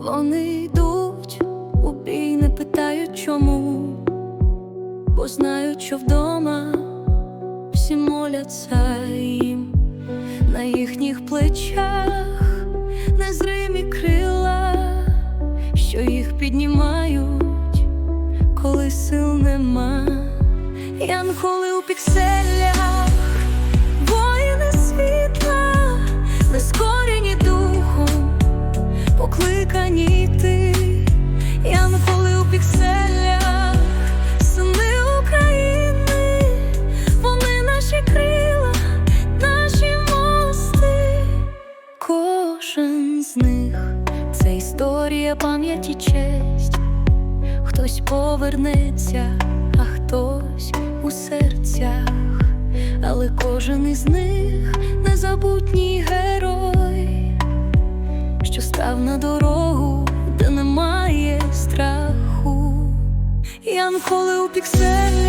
Вони йдуть у бій, не питають чому, бо знають, що вдома всі моляться їм на їхніх плечах незримі крила, що їх піднімають, коли сил нема. Янголи у пікселях, Кожен з них це історія пам'яті честь. Хтось повернеться, а хтось у серцях, але кожен із них незабутній герой, що став на дорогу, де немає страху. Янголи у пікселях